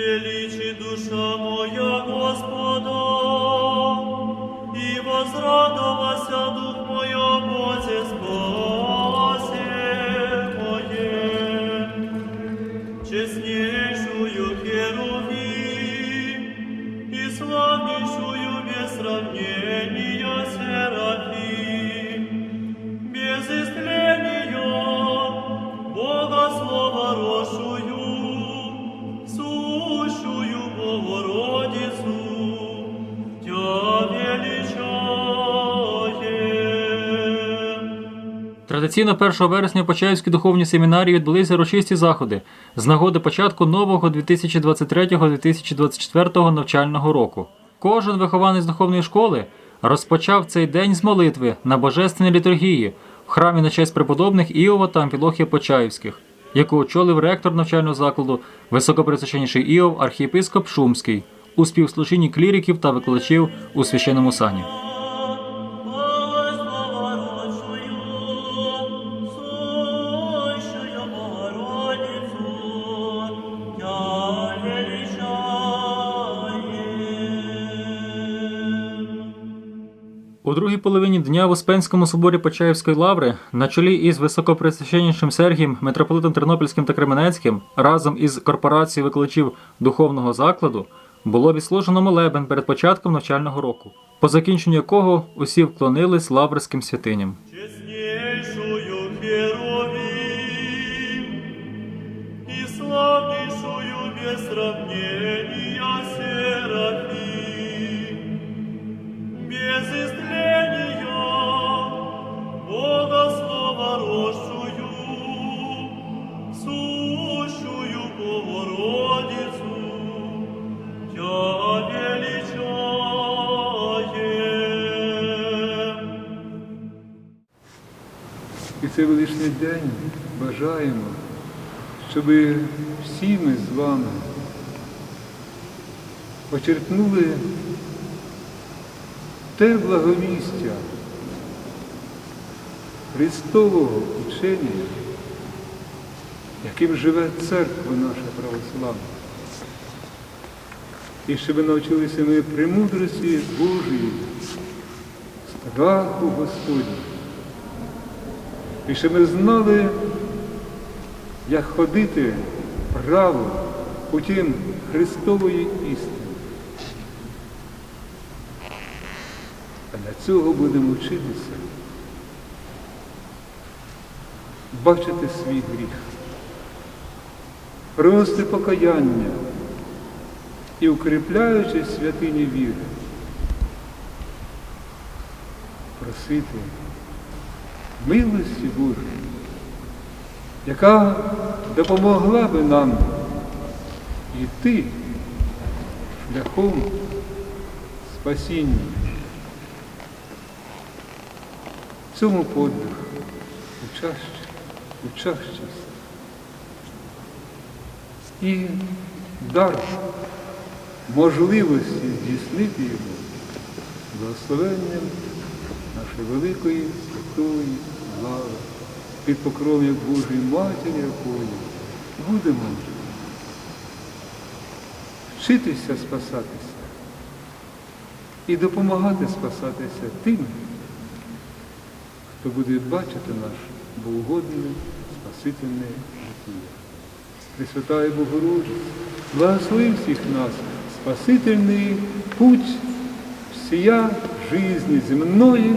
Величи душа Традиційно 1 вересня в Почаївській духовній семінарії відбулися урочисті заходи з нагоди початку нового 2023-2024 навчального року. Кожен вихованець духовної школи розпочав цей день з молитви на божественній літургії в храмі на честь преподобних Іова та Амфілохія Почаївських, яку очолив ректор навчального закладу, високопресвященніший Іов архієпископ Шумський у співслужінні кліриків та викладачів у священному сані. У другій половині дня в Успенському соборі Почаївської лаври на чолі із високопресвященнішим Сергієм, митрополитом Тернопільським та Кременецьким, разом із корпорацією викладачів духовного закладу було відслужено молебен перед початком навчального року, по закінченню якого усі вклонились лаврським святиням. Цей величний день бажаємо, щоб всі ми з вами почерпнули те благовістя Христового учення, яким живе церква наша православна. І щоб навчилися ми премудрості Божої, страху Господнього. І щоб ми знали, як ходити право путем Христової істини. А для цього будемо вчитися бачити свій гріх, приносити покаяння і укріпляючи святині віри, просити милості Божої, яка допомогла би нам йти шляхом спасіння. Цьому подвиг участь, учащість і дар можливості здійснити його благословенням нашої великої святої слави, під покров'я Божої Матері якої будемо вчитися спасатися і допомагати спасатися тим, хто буде бачити наш богогодне, спасительне життя. Пресвятая Богородиця, благослови всіх нас, спасительний путь всія жизни земної,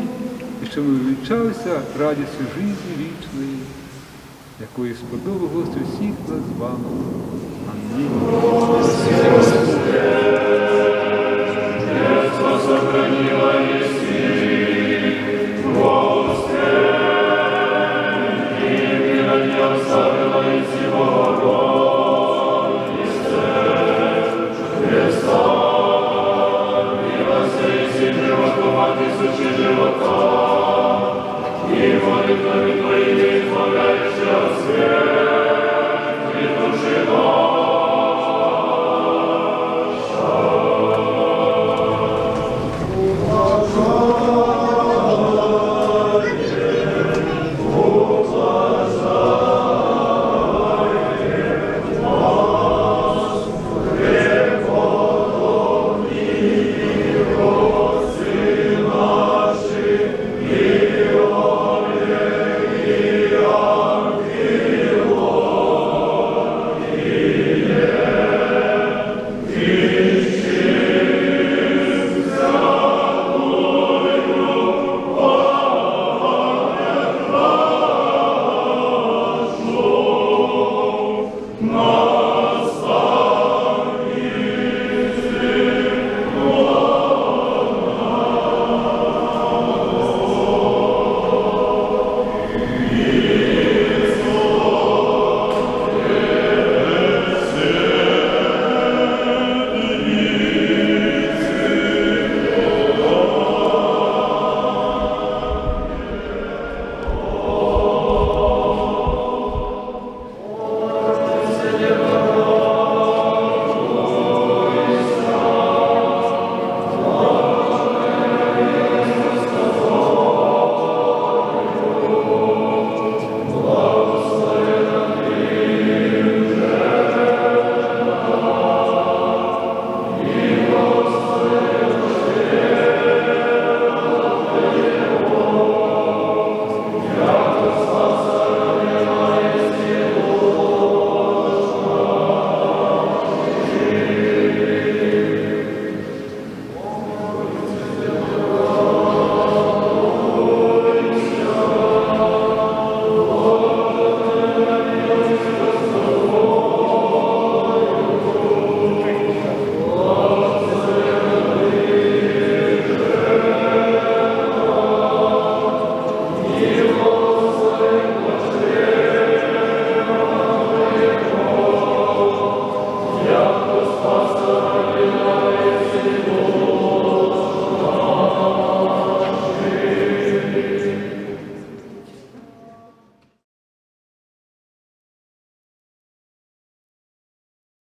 і щоб ми вивчалися радістю житті вічної, якої сподобав всіх нас з вами. Амінь.